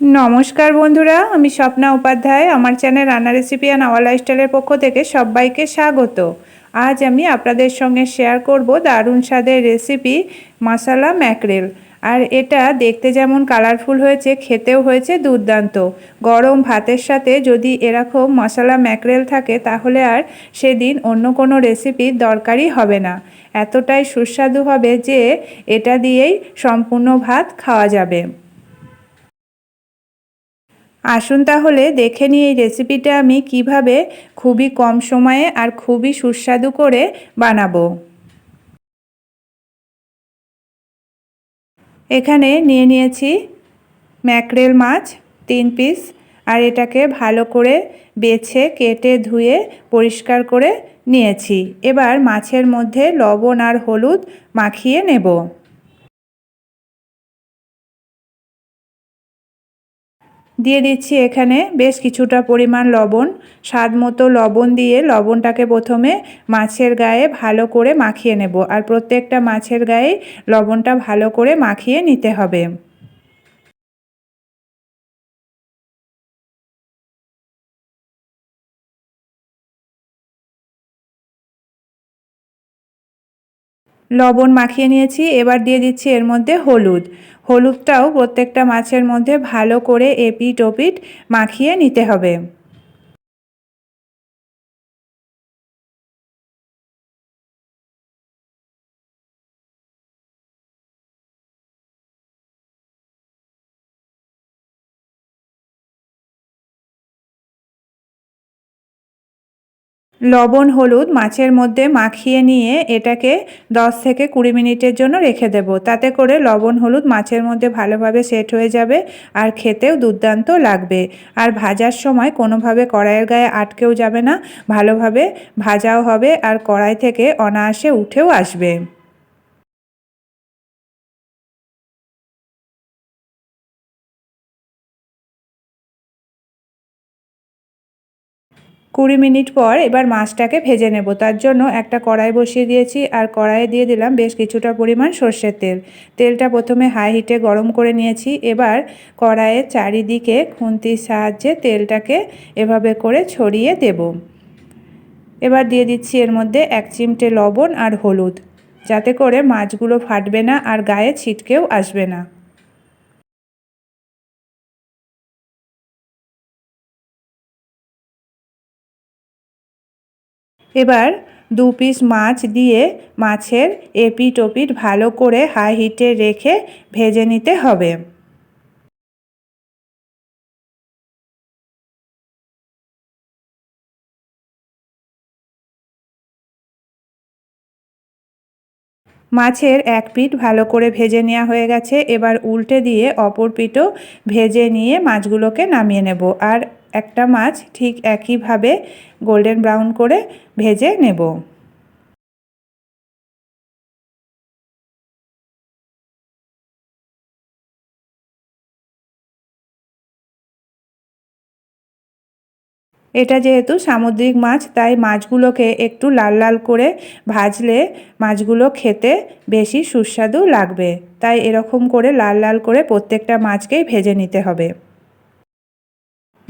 নমস্কার বন্ধুরা, আমি স্বপ্না উপাধ্যায়। আমার চ্যানেল রান্না রেসিপি অ্যান্ড আওয়ার লাইফস্টাইলের পক্ষ থেকে সবাইকে স্বাগত। আজ আমি আপনাদের সঙ্গে শেয়ার করব দারুণ স্বাদের রেসিপি মশালা ম্যাকরেল আর এটা দেখতে যেমন কালারফুল হয়েছে, খেতেও হয়েছে দুর্দান্ত। গরম ভাতের সাথে যদি এরকম মশলা ম্যাকরেল থাকে, তাহলে আর সেদিন অন্য কোনো রেসিপির দরকারই হবে না। এতটাই সুস্বাদু হবে যে এটা দিয়েই সম্পূর্ণ ভাত খাওয়া যাবে। আসুন তাহলে দেখে নিই এই রেসিপিটা আমি কীভাবে খুবই কম সময়ে আর খুবই সুস্বাদু করে বানাবো। এখানে নিয়ে নিয়েছি ম্যাকরেল মাছ তিন পিস আর এটাকে ভালো করে বেছে, কেটে, ধুয়ে, পরিষ্কার করে নিয়েছি। এবার মাছের মধ্যে লবণ আর হলুদ মাখিয়ে নেব। দিয়ে দিচ্ছি এখানে বেশ কিছুটা পরিমাণ লবণ, স্বাদ মতো লবণ দিয়ে লবণটাকে প্রথমে মাছের গায়ে ভালো করে মাখিয়ে নেব। আর প্রত্যেকটা মাছের গায়ে লবণটা ভালো করে মাখিয়ে নিতে হবে। লবণ মাখিয়ে নিয়েছি, এবার দিয়ে দিচ্ছি এর মধ্যে হলুদ। হলুদটাও প্রত্যেকটা মাছের মধ্যে ভালো করে এপিট ওপিট মাখিয়ে নিতে হবে। লবণ, হলুদ মাছের মধ্যে মাখিয়ে নিয়ে এটাকে 10 থেকে কুড়ি মিনিটের জন্য রেখে দেব। তাতে করে লবণ, হলুদ মাছের মধ্যে ভালোভাবে সেট হয়ে যাবে আর খেতেও দুর্দান্ত লাগবে। আর ভাজার সময় কোনোভাবে কড়াইয়ের গায়ে আটকেও যাবে না, ভালোভাবে ভাজাও হবে আর কড়াই থেকে অনায়াসে উঠেও আসবে। কুড়ি মিনিট পর এবার মাছটাকে ভেজে নেব। তার জন্য একটা কড়াই বসিয়ে দিয়েছি আর কড়াইয়ে দিয়ে দিলাম বেশ কিছুটা পরিমাণ সর্ষের তেল। তেলটা প্রথমে হাই হিটে গরম করে নিয়েছি। এবার কড়াইয়ের চারিদিকে খুন্তির সাহায্যে তেলটাকে এভাবে করে ছড়িয়ে দেব। এবার দিয়ে দিচ্ছি এর মধ্যে এক চিমটে লবণ আর হলুদ। যাতে করে মাছগুলো ফাটবে না আর গায়ে ছিটকেও আসবে না। এবার দু পিস মাছ দিয়ে মাছের এপিট ওপিট ভালো করে হাই হিটে রেখে ভেজে নিতে হবে। মাছের এক পিঠ ভালো করে ভেজে নেওয়া হয়ে গেছে। এবার উল্টে দিয়ে অপর পিঠও ভেজে নিয়ে মাছগুলোকে নামিয়ে নেব। আর একটা মাছ ঠিক একইভাবে গোল্ডেন ব্রাউন করে ভেজে নেব। এটা যেহেতু সামুদ্রিক মাছ, তাই মাছগুলোকে একটু লাল লাল করে ভাজলে মাছগুলো খেতে বেশি সুস্বাদু লাগবে। তাই এরকম করে লাল লাল করে প্রত্যেকটা মাছকেই ভেজে নিতে হবে।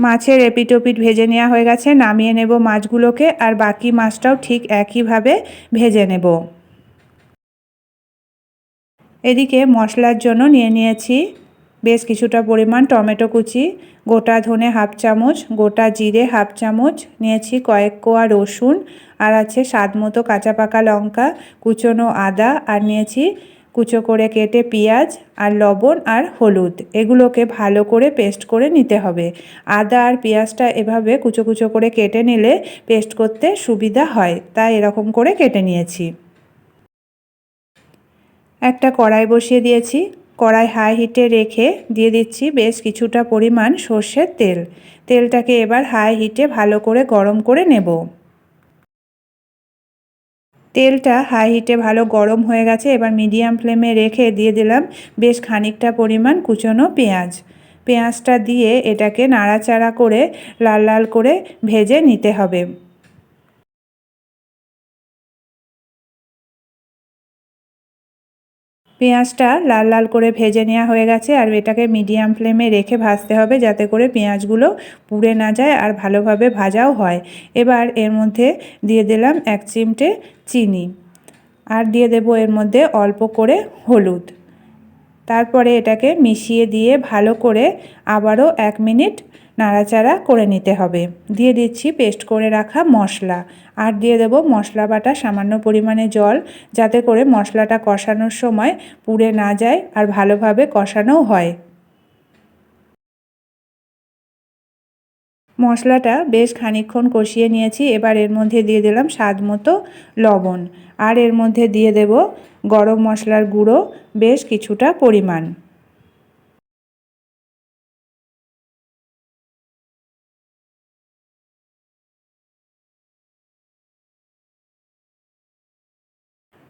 মাছের এপিটোপিট ভেজে নেওয়া হয়ে গেছে, নামিয়ে নেব মাছগুলোকে আর বাকি মাছটাও ঠিক একইভাবে ভেজে নেব। এদিকে মশলার জন্য নিয়ে নিয়েছি বেশ কিছুটা পরিমাণ টমেটো কুচি, গোটা ধনে হাফ চামচ, গোটা জিরে হাফ চামচ, নিয়েছি কয়েক কোয়া রসুন, আর আছে স্বাদ মতো কাঁচা পাকা লঙ্কা, কুচনো আদা, আর নিয়েছি কুচো করে কেটে পেঁয়াজ আর লবণ আর হলুদ। এগুলোকে ভালো করে পেস্ট করে নিতে হবে। আদা আর পেঁয়াজটা এভাবে কুচো কুচো করে কেটে নিলে পেস্ট করতে সুবিধা হয়। তাই এরকম করে কেটে নিয়েছি। একটা কড়াই বসিয়ে দিয়েছি। কড়াই হাই হিটে রেখে দিয়ে দিচ্ছি বেশ কিছুটা পরিমাণ সর্ষের তেল। তেলটাকে এবার হাই হিটে ভালো করে গরম করে নেব। তেলটা হাই হিটে ভালো গরম হয়ে গেছে, এবার মিডিয়াম ফ্লেমে রেখে দিয়ে দিলাম বেশ খানিকটা পরিমাণ কুচনো পেঁয়াজ। পেঁয়াজটা দিয়ে এটাকে নাড়াচাড়া করে লাল লাল করে ভেজে নিতে হবে। পেঁয়াজটা লাল লাল করে ভেজে নেওয়া হয়ে গেছে আর এটাকে মিডিয়াম ফ্লেমে রেখে ভাজতে হবে যাতে করে পেঁয়াজগুলো পুড়ে না যায় আর ভালোভাবে ভাজাও হয়। এবার এর মধ্যে দিয়ে দিলাম এক চিমটে চিনি। আর দিয়ে দেব এর মধ্যে অল্প করে হলুদ। তারপরে এটাকে মিশিয়ে দিয়ে ভালো করে আবারও এক মিনিট নাড়াচাড়া করে নিতে হবে। দিয়ে দিচ্ছি পেস্ট করে রাখা মশলা। আর দিয়ে দেব মশলা বাটা, সামান্য পরিমাণে জল, যাতে করে মশলাটা কষানোর সময় পুড়ে না যায় আর ভালোভাবে কষানোও হয়। মশলাটা বেশ খানিক্ষণ কষিয়ে নিয়েছি। এবার এর মধ্যে দিয়ে দিলাম স্বাদ মতো লবণ। আর এর মধ্যে দিয়ে দেব গরম মশলার গুঁড়ো, বেশ কিছুটা পরিমাণ।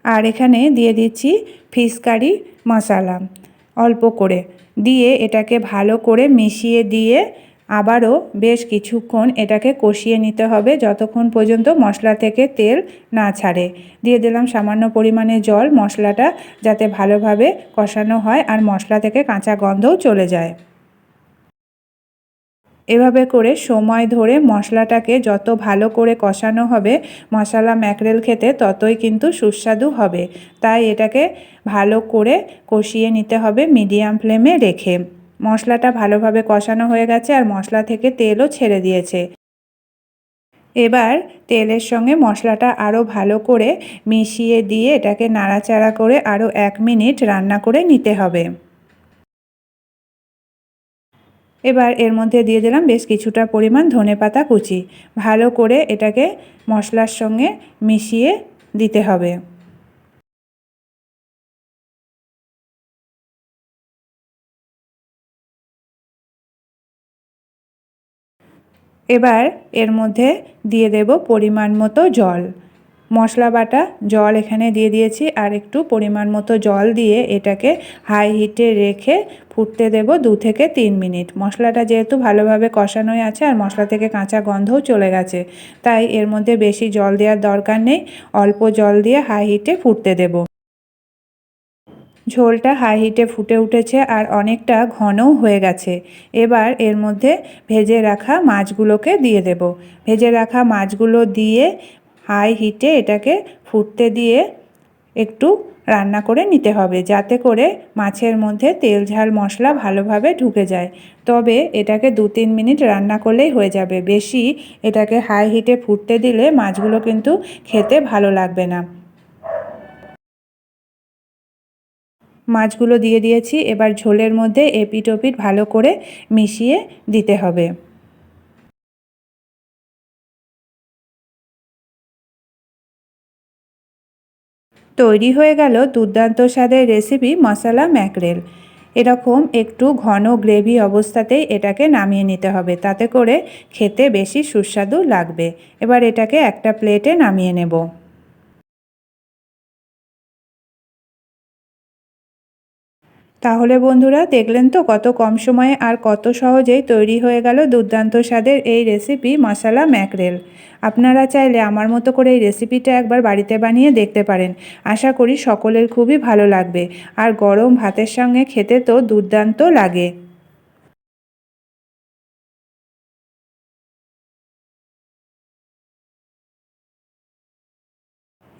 আর এখানে দিয়ে দিচ্ছি ফিশ কারি মশালা। অল্প করে। দিয়ে এটাকে ভালো করে মিশিয়ে দিয়ে আবারও বেশ কিছুক্ষণ এটাকে কষিয়ে নিতে হবে যতক্ষণ পর্যন্ত মশলা থেকে তেল না ছাড়ে। দিয়ে দিলাম সামান্য পরিমাণে জল, মশলাটা যাতে ভালোভাবে কষানো হয় আর মশলা থেকে কাঁচা গন্ধও চলে যায়। এভাবে করে সময় ধরে মশলাটাকে যত ভালো করে কষানো হবে, মশলা ম্যাকরেল খেতে ততই কিন্তু সুস্বাদু হবে। তাই এটাকে ভালো করে কষিয়ে নিতে হবে মিডিয়াম ফ্লেমে রেখে। মশলাটা ভালোভাবে কষানো হয়ে গেছে আর মশলা থেকে তেলও ছেড়ে দিয়েছে। এবার তেলের সঙ্গে মশলাটা আরও ভালো করে মিশিয়ে দিয়ে এটাকে নাড়াচাড়া করে আরও এক মিনিট রান্না করে নিতে হবে। এবার এর মধ্যে দিয়ে দিলাম বেশ কিছুটা পরিমাণ ধনে পাতা কুচি। ভালো করে এটাকে মশলার সঙ্গে মিশিয়ে দিতে হবে। এবার এর মধ্যে দিয়ে দেব পরিমাণ মতো জল। মশলা বাটা জল এখানে দিয়ে দিয়েছি আর একটু পরিমাণ মতো জল দিয়ে এটাকে হাই হিটে রেখে ফুটতে দেব দু থেকে তিন মিনিট। মশলাটা যেহেতু ভালোভাবে কষানোই আছে আর মশলা থেকে কাঁচা গন্ধও চলে গেছে, তাই এর মধ্যে বেশি জল দেওয়ার দরকার নেই। অল্প জল দিয়ে হাই হিটে ফুটতে দেব। ঝোলটা হাই হিটে ফুটে উঠেছে আর অনেকটা ঘনও হয়ে গেছে। এবার এর মধ্যে ভেজে রাখা মাছগুলোকে দিয়ে দেব। ভেজে রাখা মাছগুলো দিয়ে হাই হিটে এটাকে ফুটতে দিয়ে একটু রান্না করে নিতে হবে যাতে করে মাছের মধ্যে তেল ঝাল মশলা ভালোভাবে ঢুকে যায়। তবে এটাকে দু তিন মিনিট রান্না করলেই হয়ে যাবে। বেশি এটাকে হাই হিটে ফুটতে দিলে মাছগুলো কিন্তু খেতে ভালো লাগবে না। মাছগুলো দিয়ে দিয়েছি। এবার ঝোলের মধ্যে এপিট ওপিট ভালো করে মিশিয়ে দিতে হবে। তৈরি হয়ে গেল দুর্দান্ত স্বাদের রেসিপি মশলা ম্যাকরেল। এরকম একটু ঘন গ্রেভি অবস্থাতেই এটাকে নামিয়ে নিতে হবে। তাতে করে খেতে বেশি সুস্বাদু লাগবে। এবার এটাকে একটা প্লেটে নামিয়ে নেব। তাহলে বন্ধুরা, দেখলেন তো কত কম সময়ে আর কত সহজেই তৈরি হয়ে গেল দুর্দান্ত স্বাদের এই রেসিপি মশালা ম্যাকরেল আপনারা চাইলে আমার মতো করে এই রেসিপিটা একবার বাড়িতে বানিয়ে দেখতে পারেন। আশা করি সকলের খুবই ভালো লাগবে। আর গরম ভাতের সঙ্গে খেতে তো দুর্দান্ত লাগে।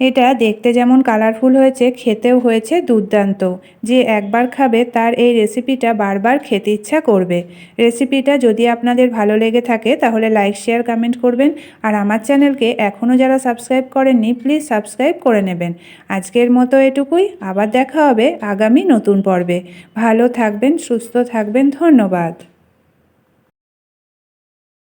এটা দেখতে যেমন কালারফুল হয়েছে, খেতেও হয়েছে দুর্দান্ত। যে একবার খাবে তার এই রেসিপিটা বারবার খেতে ইচ্ছা করবে। রেসিপিটা যদি আপনাদের ভালো লেগে থাকে, তাহলে লাইক শেয়ার কমেন্ট করবেন। আর আমার চ্যানেলকে এখনও যারা সাবস্ক্রাইব করেননি প্লিজ সাবস্ক্রাইব করে নেবেন। আজকের মতো এটুকুই, আবার দেখা হবে আগামী নতুন পর্বে। ভালো থাকবেন, সুস্থ থাকবেন, ধন্যবাদ।